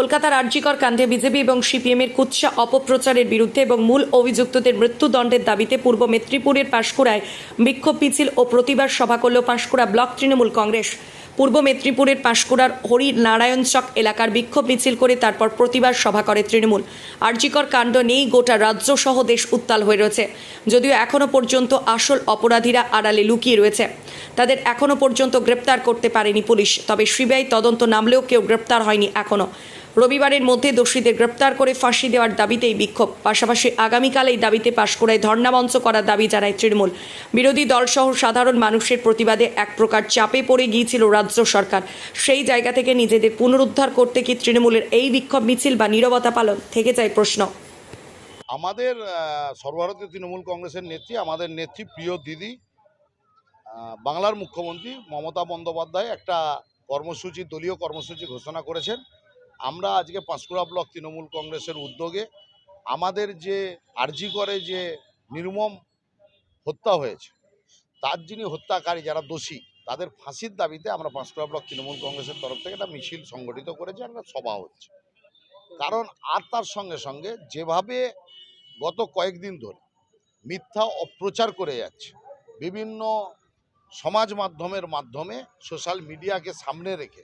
কলকাতার আরজিকর কাণ্ডে বিজেপি এবং সিপিএম এর কুৎসা অপপ্রচারের বিরুদ্ধে এবং মূল অভিযুক্তদের মৃত্যুদণ্ডের দাবিতে পূর্ব মেদিনীপুরের পাঁশকুড়ায় বিক্ষোভ মিছিল ও প্রতিবাদ সভা করল পাঁশকুড়া ব্লক তৃণমূল কংগ্রেস। পূর্ব মেদিনীপুরের পাঁশকুড়ার হরি নারায়ণ চক এলাকার বিক্ষোভ মিছিল করে তারপর প্রতিবাদ সভা করে তৃণমূল। আরজিকর কাণ্ড নেই গোটা রাজ্য সহ দেশ উত্তাল হয়ে রয়েছে। যদিও এখনও পর্যন্ত আসল অপরাধীরা আড়ালে লুকিয়ে রয়েছে। তাদের এখনও পর্যন্ত গ্রেপ্তার করতে পারেনি পুলিশ। তবে সিবিআই তদন্ত নামলেও কেউ গ্রেপ্তার হয়নি এখনও রবিবারের মধ্যে দোষীদের গ্রেপ্তার করে ফাঁসি দেওয়ার দাবিতেই বিক্ষোভ। পাশাপাশি আগামীকাল এই দাবিতে পাশ করায় ধর্ণামঞ্চ করার দাবি জানায় তৃণমূল। বিরোধী দলসহ সাধারণ মানুষের প্রতিবাদে এক প্রকার চাপে পড়ে গিয়েছিল রাজ্য সরকার। সেই জায়গা থেকে নিজেদের পুনরুদ্ধার করতে কি তৃণমূলের এই বিক্ষোভ মিছিল বা নীরবতা পালন? থেকে যায় প্রশ্ন। আমাদের সর্বভারতীয় তৃণমূল কংগ্রেসের নেত্রী, আমাদের নেত্রী প্রিয় দিদি বাংলার মুখ্যমন্ত্রী মমতা বন্দ্যোপাধ্যায় একটা কর্মসূচি, দলীয় কর্মসূচি ঘোষণা করেছেন। আমরা আজকে পাঁশকুড়া ব্লক তৃণমূল কংগ্রেসের উদ্যোগে আমাদের যে আরজি করে যে নির্মম হত্যা হয়েছে, তার যিনি হত্যাকারী যারা দোষী, তাদের ফাঁসির দাবিতে আমরা পাঁশকুড়া ব্লক তৃণমূল কংগ্রেসের তরফ থেকে একটা মিছিল সংগঠিত করেছি, একটা সভা হচ্ছে। কারণ আর তার সঙ্গে সঙ্গে যেভাবে গত কয়েকদিন ধরে মিথ্যা অপ্রচার করে যাচ্ছে, বিভিন্ন সমাজ মাধ্যমের মাধ্যমে, সোশ্যাল মিডিয়াকে সামনে রেখে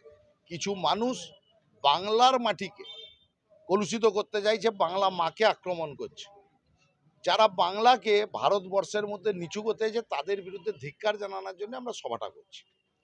কিছু মানুষ বাংলার মাটিকে কলুষিত করতে চাইছে, বাংলা মাকে আক্রমণ করছে। যারা বাংলাকে ভারতবর্ষের মধ্যে নিচু করতে চাইছে, তাদের বিরুদ্ধে ধিক্কার জানানোর জন্য আমরা সভাটা করছি।